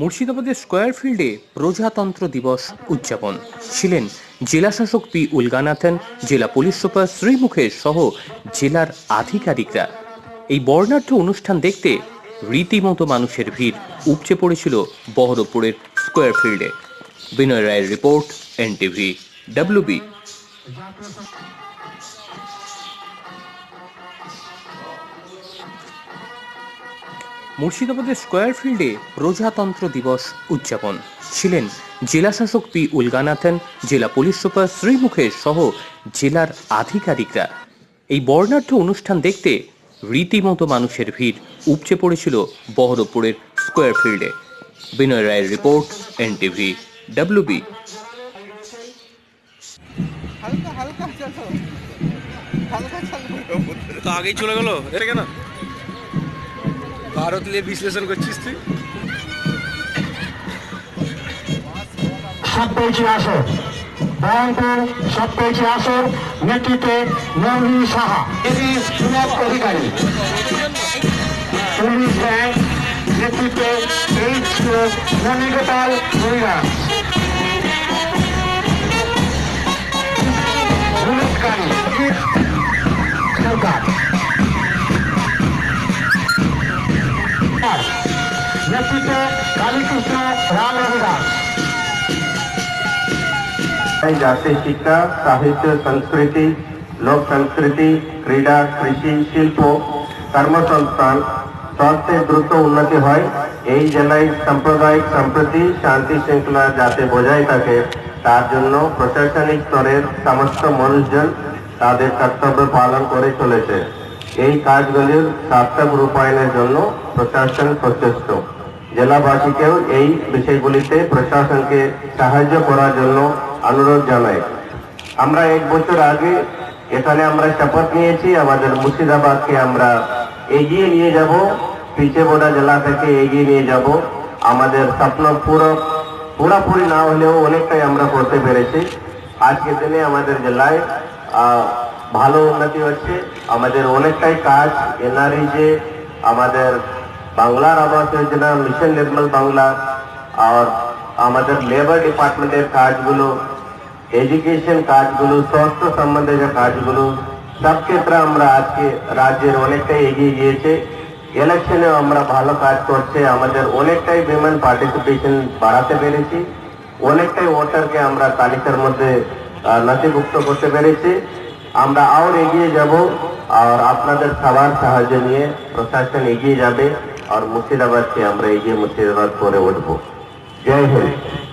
মুর্শিদাবাদের স্কয়ার ফিল্ডে প্রজাতন্ত্র দিবস উদযাপন। ছিলেন জেলাশাসক পি উলগানাথন, জেলা পুলিশ সুপার শ্রীমুখেশ সহ জেলার আধিকারিকরা। এই বর্ণাঢ্য অনুষ্ঠান দেখতে রীতিমতো মানুষের ভিড় উপচে পড়েছিল বহরমপুরের স্কয়ার ফিল্ডে। বিনয় রায়ের রিপোর্ট, এনটিভি ডাব্লিউবি মুর্শিদাবাদের স্কোয়ার ফিল্ডে প্রজাতন্ত্র দিবস উদযাপন। ছিলেন জেলাশাসক পি উলগানাথন জেলা পুলিশ সুপার শ্রীমুখেশ সহ জেলার আধিকারিকরা। এই বর্ণাঢ্য অনুষ্ঠান দেখতে রীতিমতো মানুষের ভিড় উপচে পড়েছিল বহরমপুরের স্কোয়ার ফিল্ডে। বিনয় রায়ের রিপোর্ট এনটিভি ডাব্লিউবি হালকা হালকা চলো। হালকা চলো। তো আগেই চলে গেল? এটা কেন? ভারত নিয়ে বিশ্লেষণ করছিস তুই? সব পেয়েছি আসর। বহরমপুর সব পেয়েছি আসর। নেতৃত্বে মৌলী সাহা। এটি সুনাম অধিকারী। পুলিশ ব্যাংক নেতৃত্বে এইচ মণিগোপাল মহিলা কালীকৃষ্ণ রাম রবিদাস। જાતિ શિક્ષા સાહિત્ય સંસ્કૃતિ લોક સંસ્કૃતિ ક્રીડા কৃষি, শিল্প, কর্মসংস্থান স্বাস্থ্যের দ্রুত উন্নতি হয়। এই জেলায় সাম্প্রদায়িক সম্প্রতি, শান্তি শৃঙ্খলা যাতে বজায় থাকে, তার জন্য প্রশাসনিক স্তরের সমস্ত মানুষজন তাদের কর্তব্য পালন করে চলেছে। এই কাজগুলির সার্থক রূপায়ণের জন্য প্রশাসন সচেষ্ট জেলাবাসীকেও এই বিষয়গুলিতে প্রশাসনকে সাহায্য করার জন্য অনুরোধ জানাই। আমরা এক বছর আগে এখানে আমরা শপথ নিয়েছি, আমাদের মুর্শিদাবাদকে আমরা এগিয়ে নিয়ে যাব পড়া জেলা থেকে এগিয়ে নিয়ে যাব। আমাদের স্বপ্ন পুরো পুরোপুরি না হলেও অনেকটাই আমরা করতে পেরেছি। আজকের দিনে আমাদের জেলায় ভালো উন্নতি হচ্ছে। আমাদের অনেকটাই কাজ এনআরই আমাদের বাংলার আবাস যোজনা মিশন নির্মল বাংলা আর আমাদের লেবার ডিপার্টমেন্টের কাজগুলো এডুকেশন কাজগুলো, স্বাস্থ্য সম্বন্ধে যে কাজগুলো, সব ক্ষেত্রে আমরা আজকে রাজ্যের অনেকটাই এগিয়ে গিয়েছে। ইলেকশনে আমরা ভালো কাজ করছে, আমাদের অনেকটাই বিমান পার্টিসিপেশন বাড়াতে পেরেছি। অনেকটাই ভোটারকে আমরা তালিকার মধ্যে নথিভুক্ত করতে পেরেছি। আমরা আর এগিয়ে যাব আর আপনাদের সবার সাহায্য নিয়ে প্রশাসন এগিয়ে যাবে। আর মুর্শিদাবাদকে আমরা এগিয়ে মুর্শিদাবাদ করে উঠবো জয় হিন্দ